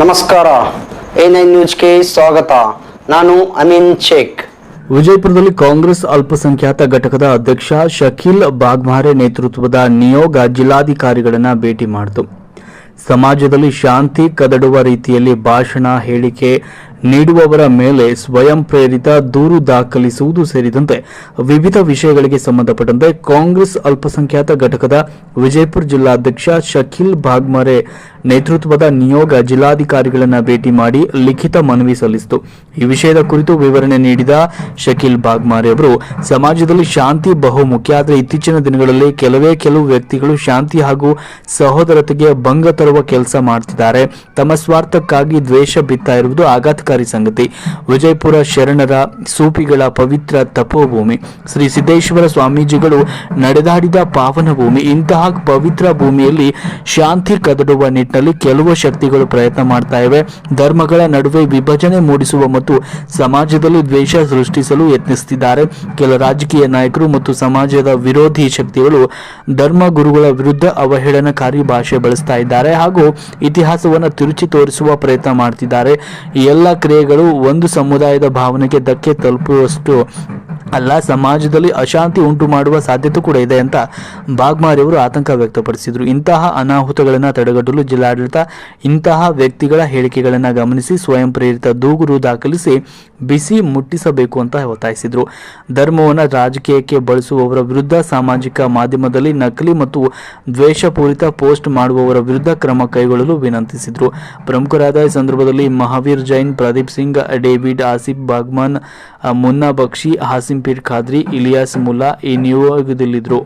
ನಮಸ್ಕಾರ. A nine ನ್ಯೂಸ್ಗೆ ಸ್ವಾಗತ. ನಾನು ಅಮೀನ್ ಶೇಖ್. ವಿಜಯಪುರದಲ್ಲಿ ಕಾಂಗ್ರೆಸ್ ಅಲ್ಪಸಂಖ್ಯಾತ ಘಟಕದ ಅಧ್ಯಕ್ಷ ಶಕೀಲ್ ಬಾಗ್ಮಾರೆ ನೇತೃತ್ವದ ನಿಯೋಗ ಜಿಲ್ಲಾಧಿಕಾರಿಗಳನ್ನ ಭೇಟಿ ಮಾಡಿತು. ಸಮಾಜದಲ್ಲಿ ಶಾಂತಿ ಕದಡುವ ರೀತಿಯಲ್ಲಿ ಭಾಷಣ, ಹೇಳಿಕೆ ನೀಡುವವರ ಮೇಲೆ ಸ್ವಯಂ ಪ್ರೇರಿತ ದೂರು ದಾಖಲಿಸುವುದು ಸೇರಿದಂತೆ ವಿವಿಧ ವಿಷಯಗಳಿಗೆ ಸಂಬಂಧಪಟ್ಟಂತೆ ಕಾಂಗ್ರೆಸ್ ಅಲ್ಪಸಂಖ್ಯಾತ ಘಟಕದ ವಿಜಯಪುರ ಜಿಲ್ಲಾಧ್ಯಕ್ಷ ಶಕೀಲ್ ಭಾಗ್ಮರೆ ನೇತೃತ್ವದ ನಿಯೋಗ ಜಿಲ್ಲಾಧಿಕಾರಿಗಳನ್ನು ಭೇಟಿ ಮಾಡಿ ಲಿಖಿತ ಮನವಿ ಸಲ್ಲಿಸಿತು. ಈ ವಿಷಯದ ಕುರಿತು ವಿವರಣೆ ನೀಡಿದ ಶಕೀಲ್ ಬಾಗ್ಮಾರೆ ಅವರು, ಸಮಾಜದಲ್ಲಿ ಶಾಂತಿ ಬಹುಮುಖ್ಯ, ಆದರೆ ಇತ್ತೀಚಿನ ದಿನಗಳಲ್ಲಿ ಕೆಲವೇ ಕೆಲವು ವ್ಯಕ್ತಿಗಳು ಶಾಂತಿ ಹಾಗೂ ಸಹೋದರತೆಗೆ ಭಂಗ ತರುವ ಕೆಲಸ ಮಾಡ್ತಿದ್ದಾರೆ. ತಮ್ಮ ಸ್ವಾರ್ಥಕ್ಕಾಗಿ ದ್ವೇಷ ಬಿತ್ತಾ ಇರುವುದು ಸಂಗತಿ. ವಿಜಯಪುರ ಶರಣರ ಸೂಪಿಗಳ ಪವಿತ್ರ ತಪೋಭೂಮಿ. ಶ್ರೀ ಸಿದ್ದೇಶ್ವರ ಸ್ವಾಮೀಜಿಗಳು ನಡೆದಾಡಿದ ಪಾವನ ಭೂಮಿ ಇಂತಹ ಪವಿತ್ರ ಭೂಮಿಯಲ್ಲಿ ಶಾಂತಿ ಕದಡುವ ನಿಟ್ಟಿನಲ್ಲಿ ಕೆಲವು ಶಕ್ತಿಗಳು ಪ್ರಯತ್ನ ಮಾಡ್ತಾ ಇವೆ. ಧರ್ಮಗಳ ನಡುವೆ ವಿಭಜನೆ ಮೂಡಿಸುವ ಮತ್ತು ಸಮಾಜದಲ್ಲಿ ದ್ವೇಷ ಸೃಷ್ಟಿಸಲು ಯತ್ನಿಸುತ್ತಿದ್ದಾರೆ. ಕೆಲ ರಾಜಕೀಯ ನಾಯಕರು ಮತ್ತು ಸಮಾಜದ ವಿರೋಧಿ ಶಕ್ತಿಗಳು ಧರ್ಮ ಗುರುಗಳ ವಿರುದ್ಧ ಅವಹೇಳನಕಾರಿ ಭಾಷೆ ಬಳಸ್ತಾ ಇದ್ದಾರೆ ಹಾಗೂ ಇತಿಹಾಸವನ್ನು ತಿರುಚಿ ತೋರಿಸುವ ಪ್ರಯತ್ನ ಮಾಡ್ತಿದ್ದಾರೆ. ಎಲ್ಲ ಕ್ರಿಯೆಗಳು ಒಂದು ಸಮುದಾಯದ ಭಾವನೆಗೆ ಧಕ್ಕೆ ತಲುಪುವಷ್ಟು ಅಲ್ಲ, ಸಮಾಜದಲ್ಲಿ ಅಶಾಂತಿ ಉಂಟು ಮಾಡುವ ಸಾಧ್ಯತೆ ಕೂಡ ಇದೆ ಅಂತ ಬಾಗ್ಮಾರಿ ಅವರು ಆತಂಕ ವ್ಯಕ್ತಪಡಿಸಿದರು. ಇಂತಹ ಅನಾಹುತಗಳನ್ನು ತಡೆಗಟ್ಟಲು ಜಿಲ್ಲಾಡಳಿತ ಇಂತಹ ವ್ಯಕ್ತಿಗಳ ಹೇಳಿಕೆಗಳನ್ನು ಗಮನಿಸಿ ಸ್ವಯಂ ಪ್ರೇರಿತ ದೂಗುರು ದಾಖಲಿಸಿ ಬಿಸಿ ಮುಟ್ಟಿಸಬೇಕು ಅಂತ ಒತ್ತಾಯಿಸಿದರು. ಧರ್ಮವನ್ನು ರಾಜಕೀಯಕ್ಕೆ ಬಳಸುವವರ ವಿರುದ್ಧ ಸಾಮಾಜಿಕ ಮಾಧ್ಯಮದಲ್ಲಿ ನಕಲಿ ಮತ್ತು ದ್ವೇಷಪೂರಿತ ಪೋಸ್ಟ್ ಮಾಡುವವರ ವಿರುದ್ಧ ಕ್ರಮ ಕೈಗೊಳ್ಳಲು ವಿನಂತಿಸಿದರು. ಪ್ರಮುಖರಾದ ಈ ಸಂದರ್ಭದಲ್ಲಿ ಮಹಾವೀರ್ ಜೈನ್, ಪ್ರದೀಪ್ ಸಿಂಗ್, ಡೇವಿಡ್ ಆಸಿಫ್, ಬಾಗ್ಮಾನ್, ಮುನ್ನಾ ಬಕ್ಷಿ, ಹಾಸಿಂ ಪೀರ್ ಖಾದ್ರಿ ಇಲಿಯಾಸ್ ಮುಲ್ಲಾ ಈ ನಿಯೋಗದಲ್ಲಿದ್ದರು